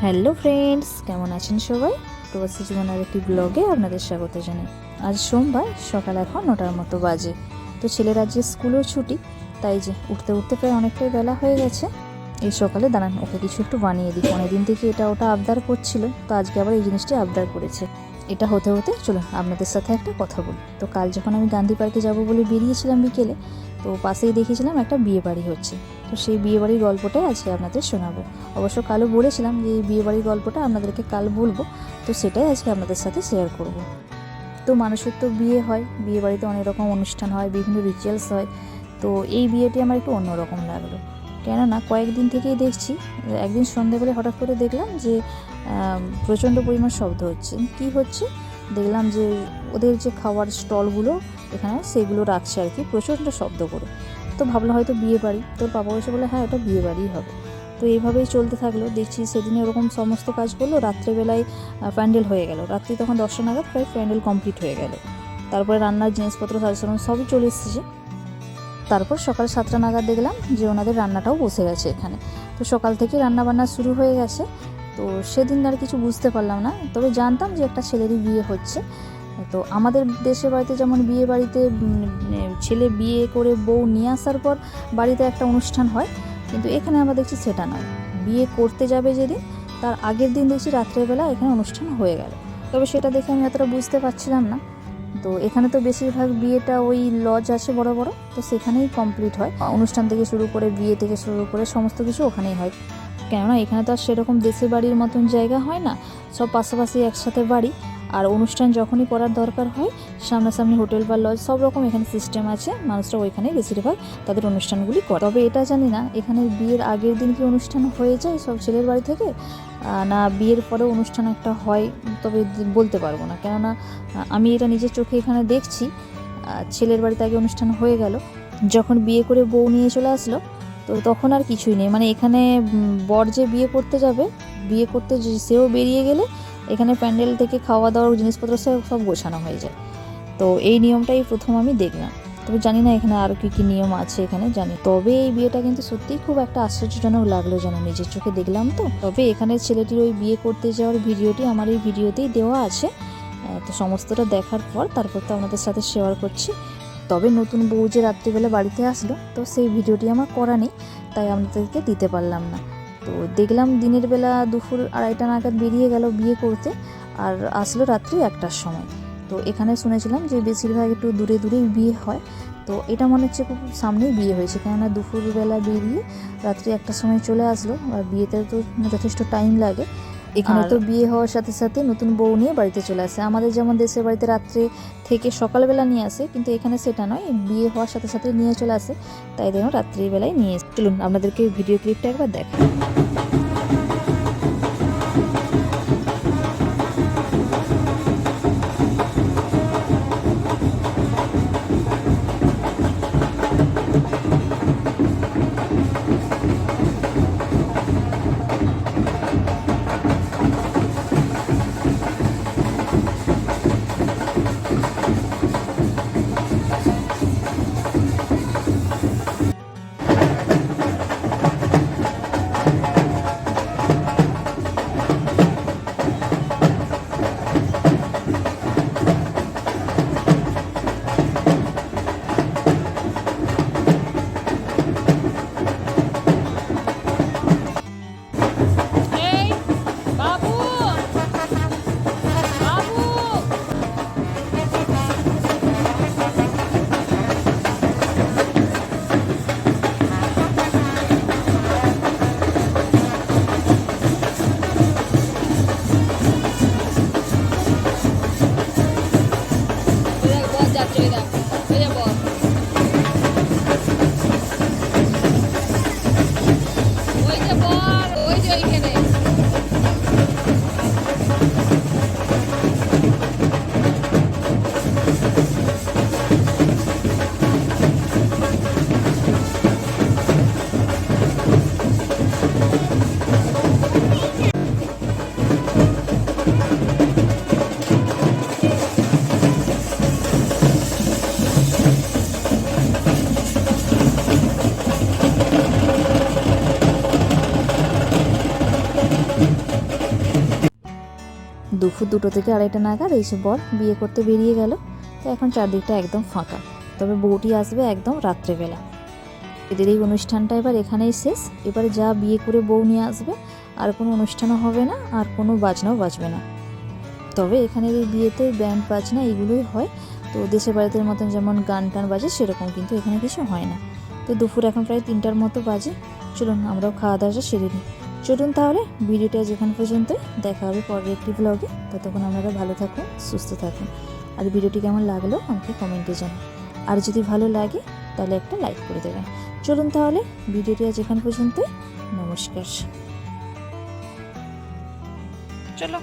Hello friends, কেমন আছেন সবাই? প্রবাসী জীবনের একটি ব্লগে আপনাদের স্বাগত জানাই। আজ সোমবার, সকাল এখন নটার মতো বাজে। তো ছেলের আজকে স্কুলেও ছুটি, তাই যে উঠতে উঠতে প্রায় অনেকটাই বেলা হয়ে গেছে। এই সকালে দাঁড়ান, ওকে কিছু একটু বানিয়ে দিই। অনেকদিন থেকে এটা ওটা আবদার করছিল, তো আজকে আবার এই জিনিসটি আবদার করেছে। এটা হতে হতে চলুন আপনাদের সাথে একটা কথা বলি। তো কাল যখন আমি গান্ধী পার্কে যাব বলে বেরিয়েছিলাম বিকেলে, তো পাশেই দেখেছিলাম একটা বিয়ে বাড়ি হচ্ছে। তো সেই বিয়ে বাড়ির গল্পটাই আজকে আপনাদের শোনাবো। অবশ্য কালও বলেছিলাম যে এই বিয়ে বাড়ির গল্পটা আপনাদেরকে কাল বলব, তো সেটাই আজকে আপনাদের সাথে শেয়ার করব। তো মানুষের তো বিয়ে হয় বিয়ে বাড়িতে অনেক রকম অনুষ্ঠান হয়, বিভিন্ন রিচুয়ালস হয়, তো এই বিয়েটি আমার একটু অন্যরকম লাগল। কেননা কয়েকদিন থেকেই দেখছি, একদিন সন্ধ্যেবেলা হঠাৎ করে দেখলাম যে প্রচণ্ড পরিমাণ শব্দ হচ্ছে। কি হচ্ছে? দেখলাম যে, ওদের যে খাওয়ার স্টলগুলো এখানে, সেগুলো রাখছে আর কি, প্রচণ্ড শব্দ করে। তো ভাবলাম হয়তো বিয়ে বাড়ি। তোর পাপা এসে বলে হ্যাঁ এটা বিয়ে বাড়িই হবে। তো এইভাবেই চলতে থাকল। দেখছি সেদিনে ওরকম সমস্ত কাজ করল, রাত্রেবেলায় প্যান্ডেল হয়ে গেল। রাত্রি তখন দশটা নাগাদ প্রায় প্যান্ডেল কমপ্লিট হয়ে গেল। তারপরে রান্নার জিনিসপত্র সাজানো সবই চলে এসেছে। তারপর সকাল সাতটা নাগাদ দেখলাম যে ওনাদের রান্নাটাও বসে গেছে এখানে। তো সকাল থেকে রান্না বান্না শুরু হয়ে গেছে। তো সেদিন আর কিছু বুঝতে পারলাম না। তবে জানতাম যে একটা ছেলেরই বিয়ে হচ্ছে। তো আমাদের দেশের বাড়িতে যেমন বিয়ে বাড়িতে ছেলে বিয়ে করে বউ নিয়ে আসার পর বাড়িতে একটা অনুষ্ঠান হয়। কিন্তু এখানে আমরা দেখছি সেটা নয়। বিয়ে করতে যাবে যেদিন, তার আগের দিন দেখছি রাত্রেবেলা এখানে অনুষ্ঠান হয়ে গেল। তবে সেটা দেখে আমি অতটা বুঝতে পারছিলাম না। তো এখানে তো বেশিরভাগ বিয়েটা ওই লজ আছে বড় বড়, তো সেখানেই কমপ্লিট হয়। অনুষ্ঠান থেকে শুরু করে বিয়ে থেকে শুরু করে সমস্ত কিছু ওখানেই হয়। কেননা এখানে তো আর সেরকম দেশের বাড়ির মতন জায়গা হয় না, সব পাশাপাশি একসাথে বাড়ি। আর অনুষ্ঠান যখনই করার দরকার হয়, সামনাসামনি হোটেল বা লজ সব রকম এখানে সিস্টেম আছে, মানুষরা ওইখানেই বেশিরভাগ তাদের অনুষ্ঠানগুলি করে। তবে এটা জানি না, এখানে বিয়ের আগের দিন কি অনুষ্ঠান হয়ে যায় সব ছেলের বাড়ি থেকে? না বিয়ের পরে অনুষ্ঠান একটা হয়, তবে বলতে পারব না। কেননা আমি এটা নিজের চোখে এখানে দেখছি ছেলের বাড়িতে আগে অনুষ্ঠান হয়ে গেল, যখন বিয়ে করে বউ নিয়ে চলে আসলো, তো তখন আর কিছুই নেই। মানে এখানে বর যে বিয়ে করতে যাবে, বিয়ে করতে সেও বেরিয়ে গেলে এখানে প্যান্ডেল থেকে খাওয়া দাওয়ার জিনিসপত্র সব সব গোছানো হয়ে যায়। তো এই নিয়মটাই প্রথম আমি দেখলাম। তবে জানি না এখানে আরও কী কী নিয়ম আছে এখানে, জানি। তবে এই বিয়েটা কিন্তু সত্যিই খুব একটা আশ্চর্যজনক লাগল যেন নিজের চোখে দেখলাম তো। তবে এখানে ছেলেটির ওই বিয়ে করতে যাওয়ার ভিডিওটি আমার এই ভিডিওতেই দেওয়া আছে। তো সমস্তটা দেখার পর তারপর তো আপনাদের সাথে শেয়ার করছি। তবে নতুন বউ যে রাত্রিবেলা বাড়িতে আসলো, তো সেই ভিডিওটি আমার করা নেই, তাই আপনাদেরকে দিতে পারলাম না। তো দেখলাম দিনের বেলা দুপুর আড়াইটা নাগাদ বেরিয়ে গেল বিয়ে করতে আর আসলো রাত্রি একটার সময়। তো এখানে শুনেছিলাম যে বেশিরভাগ একটু দূরে দূরেই বিয়ে হয়। তো এটা মনে হচ্ছে খুব সামনেই বিয়ে হয়েছে কেননা দুপুরবেলা বেরিয়ে রাত্রি একটার সময় চলে আসলো। আর বিয়েতে তো যথেষ্ট টাইম লাগে। এখানে তো বিয়ে হওয়ার সাথে সাথে নতুন বউ নিয়ে বাড়িতে চলে আসে। আমাদের যেমন দেশের বাড়িতে রাত্রে থেকে সকালবেলা নিয়ে আসে কিন্তু এখানে সেটা নয় বিয়ে হওয়ার সাথে সাথে নিয়ে চলে আসে। তাই দেখুন রাত্রিবেলায় নিয়ে চলুন আপনাদেরকে ভিডিও ক্লিপটা একবার দেখাই। দেখ বস দুপুর দুটো থেকে আড়াইটা নাগাদ এই যে বর বিয়ে করতে বেরিয়ে গেল। তো এখন চারদিকটা একদম ফাঁকা। তবে বউটি আসবে একদম রাত্রেবেলা। এদের এই অনুষ্ঠানটা এবার এখানেই শেষ। এবারে যা বিয়ে করে বউ নিয়ে আসবে, আর কোনো অনুষ্ঠানও হবে না, আর কোনো বাজনাও বাজবে না। তবে এখানের এই বিয়েতে ব্যান্ড বাজনা এগুলোই হয়। তো দেশের বাড়িতে মতন যেমন গান টান বাজে, সেরকম কিন্তু এখানে কিছু হয় না। তো দুপুর এখন প্রায় তিনটার মতো বাজে। চলুন আমরাও খাওয়া দাওয়াটা সেরে নিই। চলুন তাহলে ভিডিওটা যেখান পর্যন্ত দেখা হবে পরের একটি ব্লগে ততক্ষণ আপনারা ভালো থাকুন, সুস্থ থাকুন। আর ভিডিওটি কেমন লাগল আমাকে কমেন্টে জানান। আর যদি ভালো লাগে, তাহলে একটা লাইক করে দেবেন। চলুন তাহলে ভিডিওটি আজ এখান পর্যন্ত নমস্কার। চলো।